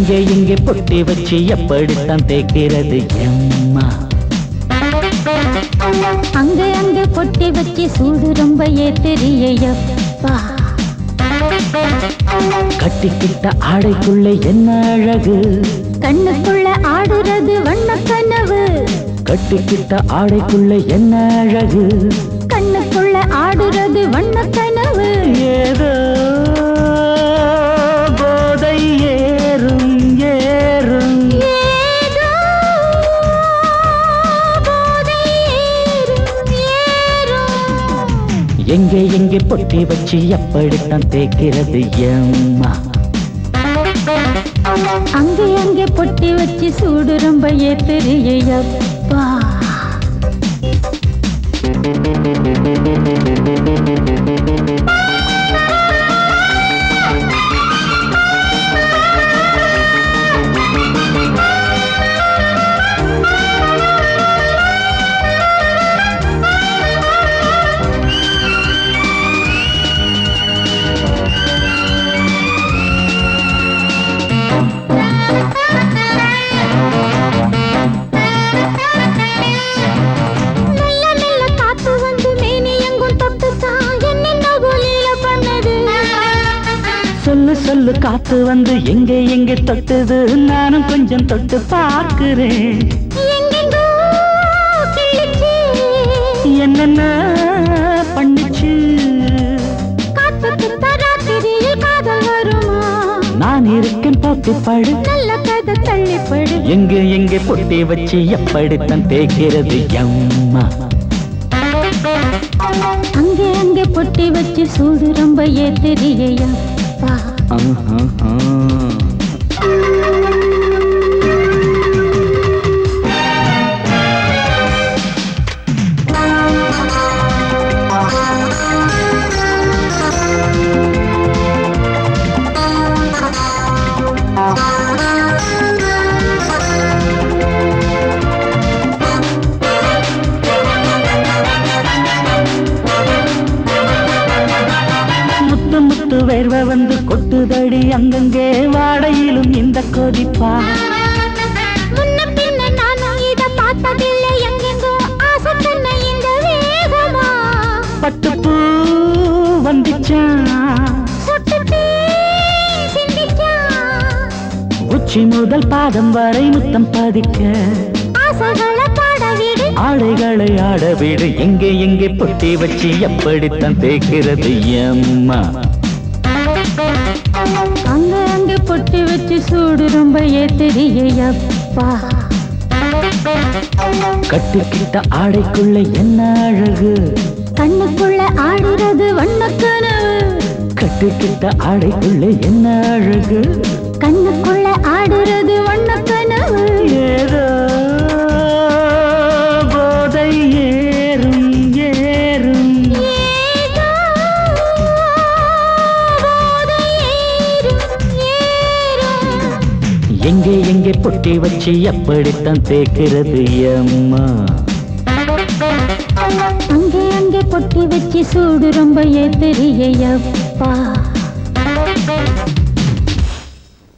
எங்கே எங்கே பொட்டி வச்சு எப்படித்தான் தேய்க்கிறது எம்மா அங்க அங்க பொட்டி வச்சு சூடு ரொம்ப ஏத்தெரியப்பா கட்டிக்கிட்ட ஆடைக்குள்ள என்ன அழகு? கண்ணுக்குள்ள ஆடுறது வண்ண கனவு கட்டிக்கிட்ட ஆடைக்குள்ள என்ன அழகு? கண்ணுக்குள்ள ஆடுறது வண்ண கனவு ஏதோ இங்கே இங்கே பொட்டி வச்சு எப்படித்தான் தேய்க்கிறது எம்மா? அங்கே அங்கே பொட்டி வச்சு சூடு ரொம்ப ஏத்தெரியப்பா சொல்லு சொல்லு காத்து வந்து எங்கே எங்கே தொட்டுது? நானும் கொஞ்சம் தொட்டு பார்க்கிறேன். என்னென்ன பண்ணுச்சு? நான் இருக்கேன் பார்த்து படு. நல்ல கதை தள்ளிப்படு எங்கே எங்கே பொட்டி வச்சு எப்படித்தான் தேய்க்கிறது எம்மா? அங்கே அங்கே பொட்டி வச்சு சூடு ரொம்ப ஏத்தெரியப்பா ta அங்கங்கே வாடையிலும் இந்த கொதிப்பா. பட்டுப்பூ வந்துச்சான் உச்சி முதல் பாதம் வரை முத்தம் பதிக்க. ஆடைகளை ஆட வீடு எங்கே எங்கே பொட்டி வச்சு எப்படித்தான் தேய்க்கிறது எம்மா. சூடு ரொம்ப ஏத்தெரியப்பா கட்டுக்கிட்ட ஆடைக்குள்ள என்ன அழகு? கண்ணுக்குள்ள ஆடுறது வண்ணக்கனவு. கட்டுக்கிட்ட ஆடைக்குள்ள என்ன அழகு? எங்கே எங்கே பொட்டி வச்சு எப்படித்தான் தேக்கிறது அம்மா. அங்கே அங்கே பொட்டி வச்சு சூடு ரொம்ப ஏ அப்பா.